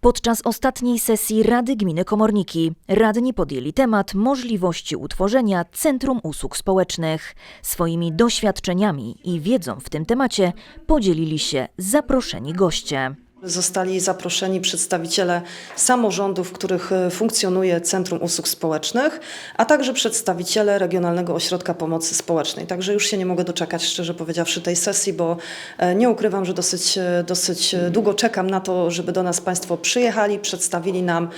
Podczas ostatniej sesji Rady Gminy Komorniki radni podjęli temat możliwości utworzenia Centrum Usług Społecznych. Swoimi doświadczeniami i wiedzą w tym temacie podzielili się zaproszeni goście. Zostali zaproszeni przedstawiciele samorządów, w których e, funkcjonuje Centrum Usług Społecznych, a także przedstawiciele Regionalnego Ośrodka Pomocy Społecznej. Także już się nie mogę doczekać, szczerze powiedziawszy, tej sesji, bo e, nie ukrywam, że dosyć, e, dosyć długo czekam na to, żeby do nas Państwo przyjechali, przedstawili nam,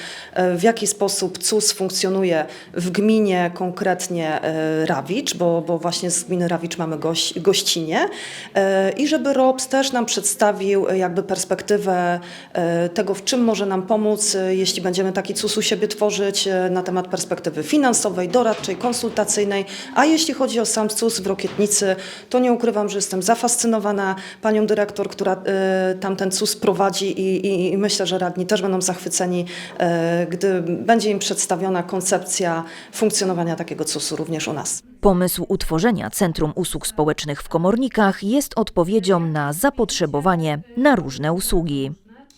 w jaki sposób CUS funkcjonuje w gminie, konkretnie Rawicz, bo, bo właśnie z gminy Rawicz mamy goś, gościnie i żeby ROPS też nam przedstawił jakby perspektywę e, tego, w czym może nam pomóc, e, jeśli będziemy taki CUS u siebie tworzyć e, na temat perspektywy finansowej, doradczej, konsultacyjnej, a jeśli chodzi o sam CUS w Rokietnicy, to nie ukrywam, że jestem zafascynowana panią dyrektor, która e, tamten CUS prowadzi i, i, i myślę, że radni też będą zachwyceni, e, gdy będzie im przedstawiona koncepcja funkcjonowania takiego CUS-u również u nas. Pomysł utworzenia Centrum Usług Społecznych w Komornikach jest odpowiedzią na zapotrzebowanie na różne usługi.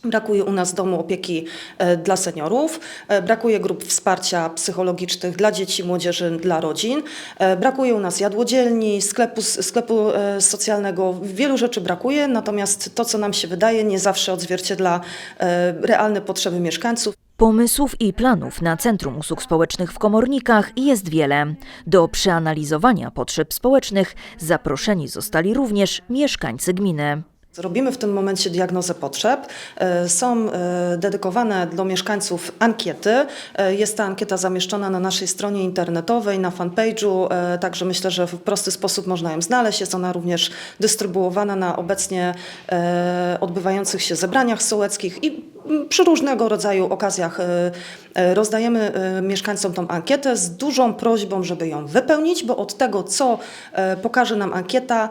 Brakuje u nas domu opieki e, dla seniorów, e, brakuje grup wsparcia psychologicznych dla dzieci, młodzieży, dla rodzin, e, brakuje u nas jadłodzielni, sklepu, sklepu socjalnego, wielu rzeczy brakuje, natomiast to, co nam się wydaje, nie zawsze odzwierciedla realne potrzeby mieszkańców. Pomysłów i planów na Centrum Usług Społecznych w Komornikach jest wiele. Do przeanalizowania potrzeb społecznych zaproszeni zostali również mieszkańcy gminy. Robimy w tym momencie diagnozę potrzeb. E, Są e, dedykowane dla mieszkańców ankiety. E, Jest ta ankieta zamieszczona na naszej stronie internetowej, na fanpage'u, także myślę, że w prosty sposób można ją znaleźć. Jest ona również dystrybuowana na obecnie odbywających się zebraniach sołeckich i przy różnego rodzaju okazjach e, e, rozdajemy e, mieszkańcom tą ankietę z dużą prośbą, żeby ją wypełnić, bo od tego, co pokaże nam ankieta,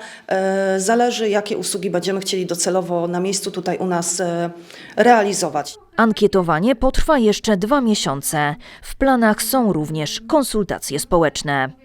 zależy, jakie usługi będziemy chcieli docelowo na miejscu tutaj u nas realizować. Ankietowanie potrwa jeszcze dwa miesiące. W planach są również konsultacje społeczne.